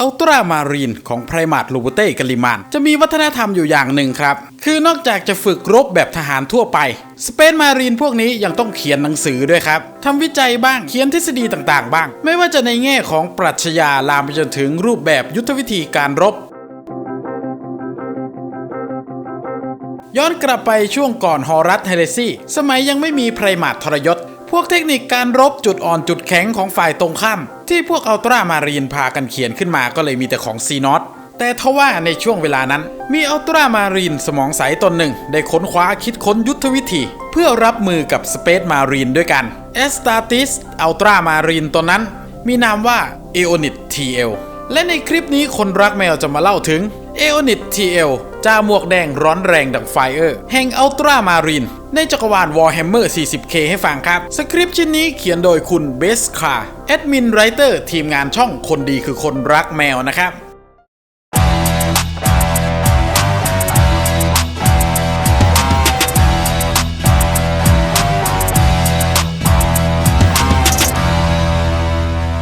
อัลตรามารีนของไพรมาตลูบูเต้กาลิมาน จะมีวัฒนธรรมอยู่อย่างหนึ่งครับ คือนอกจากจะฝึกรบแบบทหารทั่วไปสเปนมารีนพวกนี้ยังต้องเขียนหนังสือด้วยครับทำวิจัยบ้างเขียนทฤษฎีต่างๆ บ้าง ไม่ว่าจะในแง่ของปรัชญาลามไปจนถึงรูปแบบยุทธวิธีการรบย้อนกลับไปช่วงก่อนฮอรัสเฮเลซีสมัยยังไม่มีไพรมาตทรยศ พวกเทคนิคการรบจุดอ่อนจุดแข็งของฝ่ายตรงข้าม ที่พวกอัลตรามารีนพากันเขียนขึ้นมาก็เลยมีแต่ของซีนอตแต่ทว่าในช่วงเวลานั้น มีอัลตรามารีนสมองใสตนหนึ่ง ได้ค้นคว้าคิดค้นยุทธวิธี เพื่อรับมือกับสเปซมารีนด้วยกันเอสตาติสอัลตรามารีนตนนั้น มีนามว่าเอโอนิตทีเอลและในคลิปนี้คนรักแมวจะมาเล่าถึงเอโอนิตทีเอลจ่าหมวกแดงร้อนแรงดังไฟเออร์ แห่งอัลตรามารีน ในจักรวาล Warhammer 40K ให้ฟังครับ สคริปต์ชิ้นนี้เขียนโดยคุณเบสคาแอดมินไรเตอร์ทีมงานช่องคนดีคือคนรักแมวนะครับ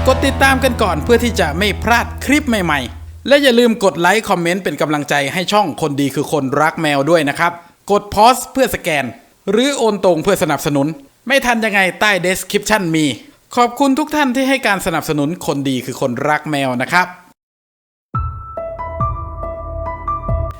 กดติดตามกันก่อนเพื่อที่จะไม่พลาดคลิปใหม่ๆ และอย่าลืมกดไลค์ คอมเมนต์เป็นกำลังใจให้ช่องคนดีคือคนรักแมวด้วยนะครับ กดพอสเพื่อสแกน หรือโอนตรงเพื่อสนับสนุน ไม่ทันยังไงใต้เดสคริปชันมี ขอบคุณทุกท่านที่ให้การสนับสนุนคนดีคือคนรักแมวนะครับ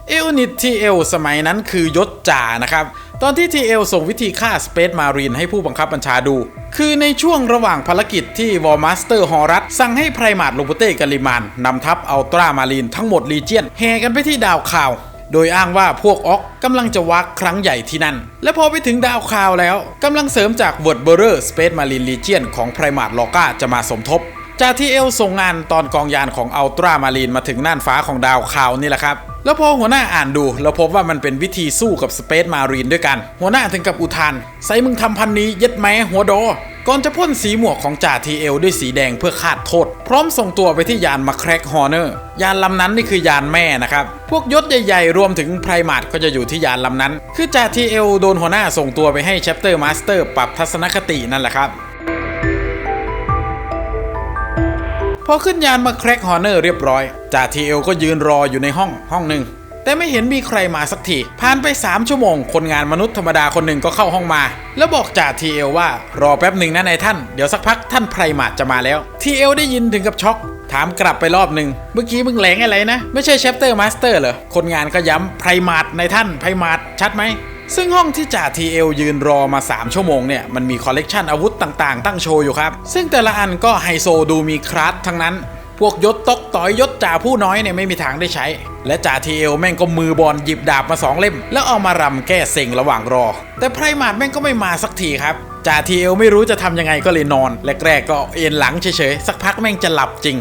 เอลนิตทีเอลสมัยนั้นคือยศจ่านะครับ ตอนที่ทีเอลส่งวิธีฆ่าสเปซมารีนให้ผู้บังคับบัญชาดู คือในช่วงระหว่างภารกิจที่วอร์มาสเตอร์ฮอรัสสั่งให้ไพรมาตโลโบเต้กาลิมานนำทัพอัลตรามารีนทั้งหมดลีเจียนแห่กันไปที่ดาวข่าว โดยอ้างว่าพวกออกกำลังจะวักครั้งใหญ่ที่นั่น และพอไปถึงดาวข่าวแล้วกำลังเสริมจากเวิร์ดเบอร์เรอร์สเปซมารีนลีเจียนของไพรมาตลอก้าจะมาสมทบจากที่เอลส่งงานตอนกองยานของอัลตรามารีนมาถึงน่านฟ้าของดาวข่าวนี่แหละครับ แล้วพอหัวหน้าอ่านดู เราพบว่ามันเป็นวิธีสู้กับสเปซมารีนด้วยกัน หัวหน้าถึงกับอุทาน ใส่มึงทำพันนี้เย็ดแม้หัวโด ก่อนจะพ่นสีหมวกของจ่าทีเอลด้วยสีแดงเพื่อคาดโทษ พร้อมส่งตัวไปที่ยานมาแครกฮอร์เนอร์ ยานลำนั้นนี่คือยานแม่นะครับ พวกยศใหญ่ๆ รวมถึงไพรมาตก็จะอยู่ที่ยานลำนั้น คือจ่าทีเอลโดนหัวหน้าส่งตัวไปให้แชปเตอร์มาสเตอร์ปรับทัศนคตินั่นแหละครับพอขึ้นยานมาแครกฮอร์เนอร์เรียบร้อยจ่าทีเอลก็ยืนรออยู่ในห้องห้องหนึ่ง แต่ไม่เห็นมีใครมาสักทีผ่านไป 3 ชั่วโมง คนงานมนุษย์ธรรมดาคนหนึ่งก็เข้าห้องมา แล้วบอกจ่าทีเอลว่ารอแป๊บหนึ่งนะนายท่านเดี๋ยวสักพักท่านไพรมาจะมาแล้วทีเอลได้ยินถึงกับช็อกถามกลับไปรอบหนึ่งเมื่อกี้มึงแหลงอะไรนะ ไม่ใช่แชปเตอร์มาสเตอร์เหรอ คนงานก็ย้ำไพรมาตนท่านไพรมาตชัดไหม ซึ่งห้องที่จ่าทีเอลยืนรอมา 3 ชั่วโมงเนี่ย มันมีคอลเลกชันอาวุธต่างๆ ตั้งโชว์อยู่ครับ ซึ่งแต่ละอันก็ไฮโซดูมีคลาสทั้งนั้น พวกยศตกต่อยยศจ่าผู้น้อยเนี่ยไม่มีทางได้ใช้ และจ่าทีเอลแม่งก็มือบอลหยิบดาบมาสองเล่ม แล้วเอามารำแก้เซ็งระหว่างรอ แต่ไพรมาดแม่งก็ไม่มาสักทีครับจ่าทีเอลไม่รู้จะทำยังไงก็เลยนอนแรกๆก็เอ็นหลังเฉยๆสักพักแม่งจะหลับจริง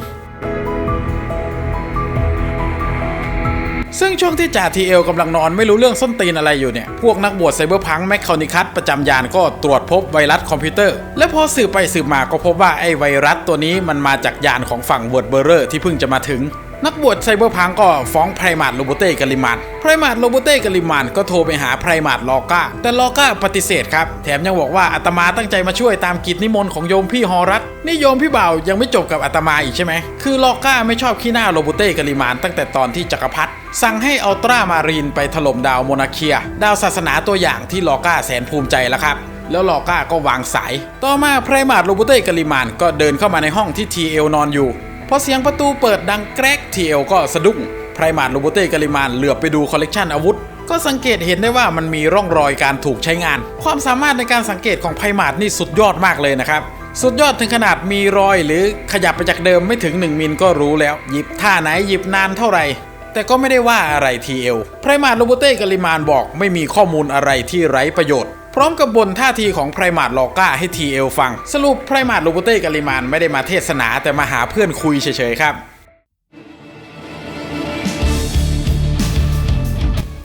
ซึ่งช่วงที่จ่าทีเอลกำลังนอนไม่รู้เรื่องส้นตีนอะไรอยู่เนี่ย พวกนักบวชไซเบอร์พังแมคคานิคัสประจำยานก็ตรวจพบไวรัสคอมพิวเตอร์ และพอสืบไปสืบมาก็พบว่าไอ้ไวรัสตัวนี้มันมาจากยานของฝั่งเวิร์ดเบอร์เรอร์ที่เพิ่งจะมาถึง นักบวชไซเบอร์พังก็ฟ้องไพรมาตโลโบเต้กาลิมานไพรมาตโลโบเต้กาลิมานก็โทรไปหาไพรมาตลอก้า แต่ลอก้าปฏิเสธครับ แถมยังบอกว่าอาตมาตั้งใจมาช่วยตามกิจนิมนต์ของโยมพี่ฮอรัตนี่โยมพี่บ่าวยังไม่จบกับอาตมาอีกใช่ไหม คือลอก้าไม่ชอบขี้หน้าโลโบเต้กาลิมานตั้งแต่ตอนที่จักรพรรดิสั่งให้อัลตรามารีนไปถล่มดาวโมนาเคีย ดาวศาสนาตัวอย่างที่ลอก้าแสนภูมิใจแล้วครับแล้วลอก้าก็วางสาย ต่อมาไพรมาตโลโบเต้กาลิมานก็เดินเข้ามาในห้องที่ทีเอลนอนอยู่ พอเสียงประตูเปิดดังแกรกทีเอลก็สะดุ้งไพรมาตโลโบเต้กาลิมานเหลือบไปดูคอลเลกชันอาวุธ ก็สังเกตเห็นได้ว่ามันมีร่องรอยการถูกใช้งาน ความสามารถในการสังเกตของไพรมาตนี่สุดยอดมากเลยนะครับ สุดยอดถึงขนาดมีรอยหรือขยับไปจากเดิมไม่ถึง 1 มิลก็รู้แล้ว หยิบท่าไหนหยิบนานเท่าไหร่ แต่ก็ไม่ได้ว่าอะไรทีเอลไพรมาตโลโบเต้กาลิมานบอกไม่มีข้อมูลอะไรที่ไร้ประโยชน์ พร้อมกับบนท่าทีของไพรมาตลอก้าให้ทีเอลฟัง สรุปไพรมาตโลโบเต้กาลิมานไม่ได้มาเทศนาแต่มาหาเพื่อนคุยเฉยๆครับ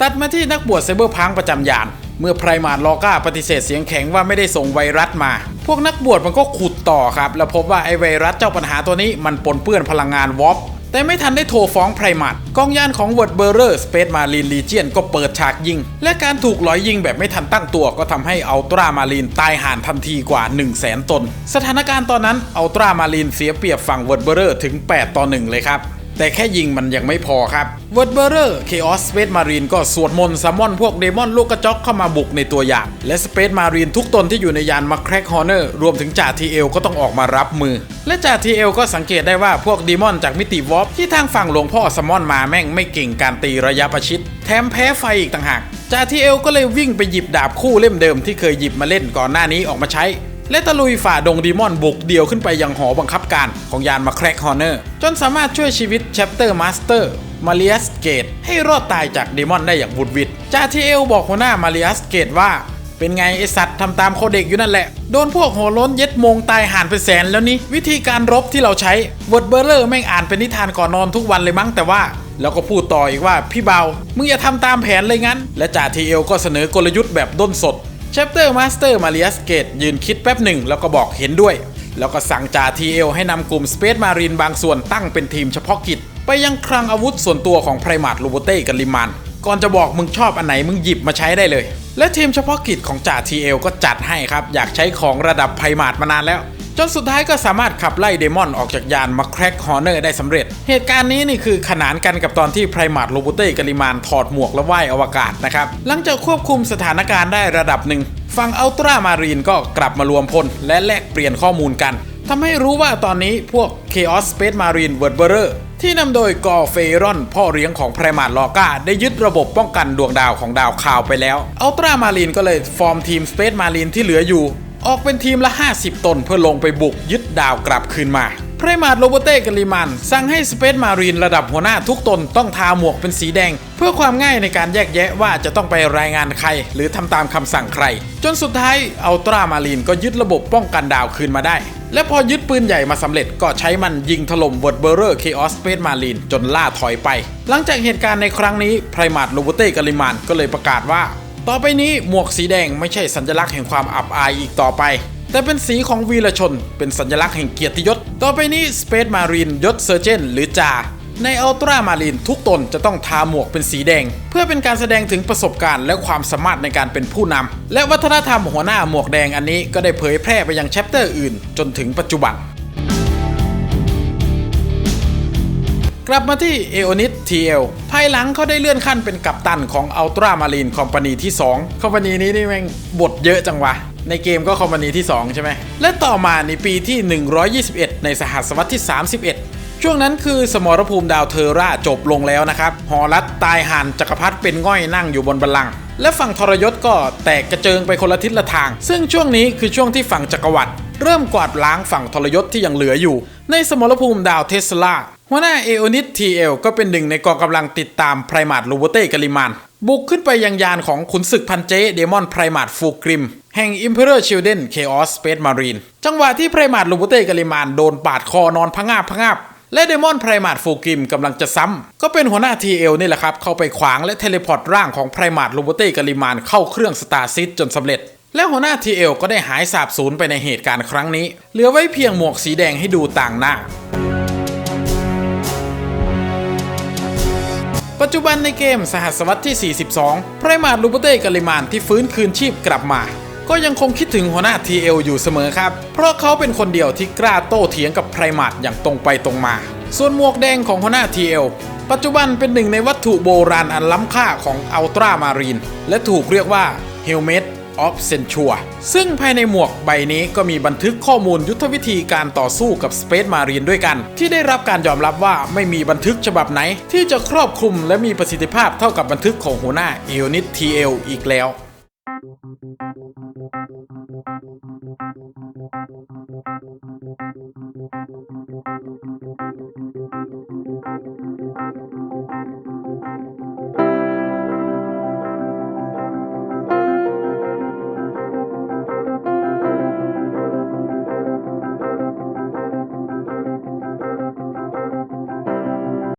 ตัดมาที่นักบวชไซเบอร์พังประจำยาน เมื่อไพรมาตลอก้าปฏิเสธเสียงแข็งว่าไม่ได้ส่งไวรัสมา พวกนักบวชมันก็ขุดต่อครับ แล้วพบว่าไอไวรัสเจ้าปัญหาตัวนี้มันปนเปื้อนพลังงานวอป แต่ไม่ทันได้โทรฟ้องไพรมัดกองยานของเวิร์ดเบอร์เรอร์สเปซมารีนลีเจียนก็เปิดฉากยิง และการถูกหลอยยิงแบบไม่ทันตั้งตัวก็ทำให้อัลตรามารีนตายห่านทันทีกว่า 1 0 0 0 0แสนตน สถานการณ์ตอนนั้นอัลตรามารีนเสียเปรียบฝั่งเวิร์ตเบอร์เรอร์ถึง 8 ต่อ 1 เลยครับ แต่แค่ยิงมันยังไม่พอครับ w o r d b e a r e r Chaos Space Marine ก็สวดมนต์ซัมมอนพวกเดมอนลูกกระจอกเข้ามาบุกในตัวอย่าง และ Space Marine ทุกตนที่อยู่ในยานมาแครกฮอร์เนอร์รวมถึงจ่าทีเอลก็ต้องออกมารับมือ และจ่าทีเอลก็สังเกตได้ว่าพวกเดมอนจากมิติวอปที่ทางฝั่งหลวงพ่อซัมมอนมาแม่งไม่เก่งการตีระยะประชิดแถมแพ้ไฟอีกต่างหากจ่าทีเอลก็เลยวิ่งไปหยิบดาบคู่เล่มเดิมที่เคยหยิบมาเล่นก่อนหน้านี้ออกมาใช้ และตะลุยฝ่าดงดีมอนบุกเดี่ยวขึ้นไปยังหอบังคับการของยานมาแครกฮอร์เนอร์ จนสามารถช่วยชีวิตแชปเตอร์มาสเตอร์มาริอัสเกตให้รอดตายจากดีมอนได้อย่างบุดวิดจาทีเอลบอกหัวหน้ามาริอัสเกตว่า เป็นไงไอสัตว์ทำตามโคเด็กอยู่นั่นแหละ โดนพวกหัวล้นเย็ดมงตายห่านไปแสนแล้วนี่วิธีการรบที่เราใช้วอดเบอร์เลอร์แม่งอ่านเป็นนิทานก่อนนอนทุกวันเลยมั้งแต่ว่าแล้วก็พูดต่ออีกว่าพี่เบา มึงอย่าทำตามแผนเลยงั้น และจ่าทีเอลก็เสนอกลยุทธ์แบบด้นสด แชปเตอร์มาสเตอร์มาริอัสเกตยืนคิดแป๊บหนึ่งแล้วก็บอกเห็นด้วย แล้วก็สั่งจ่าทีเอลให้นำกลุ่มสเปซมารีนบางส่วนตั้งเป็นทีมเฉพาะกิจ ไปยังคลังอาวุธส่วนตัวของไพรมาดลูโบเต้กับลิมานก่อนจะบอกมึงชอบอันไหนมึงหยิบมาใช้ได้เลย และทีมเฉพาะกิจของจ่าทีเอลก็จัดให้ครับ อยากใช้ของระดับไพรมาดมานานแล้ว จนสุดท้ายก็สามารถขับไล่เดมอนออกจากยานมาแครกฮอร์เนอร์ได้สำเร็จ เหตุการณ์นี้นี่คือขนานกันกับตอนที่ไพรมาดโลโบเต้กาลิมานถอดหมวกและว่ายอวกาศนะครับ หลังจากควบคุมสถานการณ์ได้ระดับหนึ่งฝั่งอัลตรามารีนก็กลับมารวมพลและแลกเปลี่ยนข้อมูลกันทำให้รู้ว่าตอนนี้พวก Chaos Space Marine w o r d b e r e r ที่นำโดยกอร์เฟรอน พ่อเลี้ยงของไพรมาดลอกาได้ยึดระบบป้องกันดวงดาวของดาวข่าวไปแล้วอัลตรามารีนก็เลยฟอร์มทีม Space Marine ที่เหลืออยู่ ออกเป็นทีมละ 50 ตนเพื่อลงไปบุกยึดดาวกลับคืนมาไพรมาดโรเบเต้กาลิมัน สั่งให้สเปซมารีนระดับหัวหน้าทุกตนต้องทาหมวกเป็นสีแดง เพื่อความง่ายในการแยกแยะว่าจะต้องไปรายงานใคร หรือทำตามคำสั่งใคร จนสุดท้ายอัลตรามารีนก็ยึดระบบป้องกันดาวคืนมาได้ และพอยึดปืนใหญ่มาสำเร็จก็ใช้มันยิงถล่มเวิร์ดเบอร์เรอร์เคออสเปซมารีนจนล่าถอยไป หลังจากเหตุการณ์ในครั้งนี้ไพรมาดโรเบเต้กาลิมันก็เลยประกาศว่า ต่อไปนี้หมวกสีแดงไม่ใช่สัญลักษณ์แห่งความอับอายอีกต่อไป แต่เป็นสีของวีรชน เป็นสัญลักษณ์แห่งเกียรติยศ ต่อไปนี้ Space Marine ยศเซอร์เจนหรือจาในอัลตรามารีนทุกตนจะต้องทาหมวกเป็นสีแดง เพื่อเป็นการแสดงถึงประสบการณ์และความสามารถในการเป็นผู้นำและวัฒนธรรมหัวหน้าหมวกแดงอันนี้ก็ได้เผยแพร่ไปยังแชปเตอร์อื่น จนถึงปัจจุบัน กลับมาที่เอโอนิสทีเอลภายหลังเขาได้เลื่อนขั้นเป็นกัปตันของอัลตรามารีนคอมพานีที่2คอมพานีนี้นี่แม่งบทเยอะจังวะในเกมก็คอมพานีที่ 2 ใช่ไหม และต่อมาในปีที่ 121 ในสหัสวรรษที่ 31 ช่วงนั้นคือสมรภูมิดาวเทอร่าจบลงแล้วนะครับฮอลัดตายหันจักรพรรดิเป็นง่อยนั่งอยู่บนบัลลังก์และฝั่งทรยศก็แตกกระเจิงไปคนละทิศละทาง ซึ่งช่วงนี้คือช่วงที่ฝั่งจักรวรรดิเริ่มกวาดล้างฝั่งทรยศที่ยังเหลืออยู่ ในสมรภูมิดาวเทสลา หัวหน้าเอโอนิสทีเอลก็เป็นหนึ่งในกองกำลังติดตามไพรมาดลูโบเต้กาลิมาน บุกขึ้นไปยังยานของขุนศึกพันเจเดมอนไพรมาดฟูกริม แห่ง Imperial Children Chaos Space Marine จังหวะที่ไพรมาดลูโบเต้กาลิมานโดนปาดคอนอนพะงาบพะงาบและเดมอนไพรมาดฟูกิมกำลังจะซ้ำ ก็เป็นหัวหน้า TL นี่แหละครับ เข้าไปขวางและเทเลพอร์ตร่างของไพรมาดลูโบเต้กาลิมานเข้าเครื่องสตาร์ซิตจนสำเร็จ และหัวหน้า TL ก็ได้หายสาบสูญไปในเหตุการณ์ครั้งนี้ เหลือไว้เพียงหมวกสีแดงให้ดูต่างหน้า ปัจจุบันในเกมสหัสวรรษที่ 42 ไพรมาดลูโบเต้กาลิมานที่ฟื้นคืนชีพกลับมา ก็ยังคงคิดถึงหัวหน้า TL อยู่เสมอครับ เพราะเขาเป็นคนเดียวที่กล้าโต้เถียงกับไพรมาดอย่างตรงไปตรงมา ส่วนหมวกแดงของหัวหน้า TL ปัจจุบันเป็นหนึ่งในวัตถุโบราณอันล้ำค่าของอัลตรามารีน และถูกเรียกว่าเฮลเมต of Centura ซึ่งภายในหมวกใบนี้ก็มีบันทึกข้อมูลยุทธวิธีการต่อสู้กับ Space Marine ด้วยกัน ที่ได้รับการยอมรับว่าไม่มีบันทึกฉบับไหน ที่จะครอบคลุมและมีประสิทธิภาพเท่ากับบันทึกของหัวหน้า e o n i t TL อีกแล้ว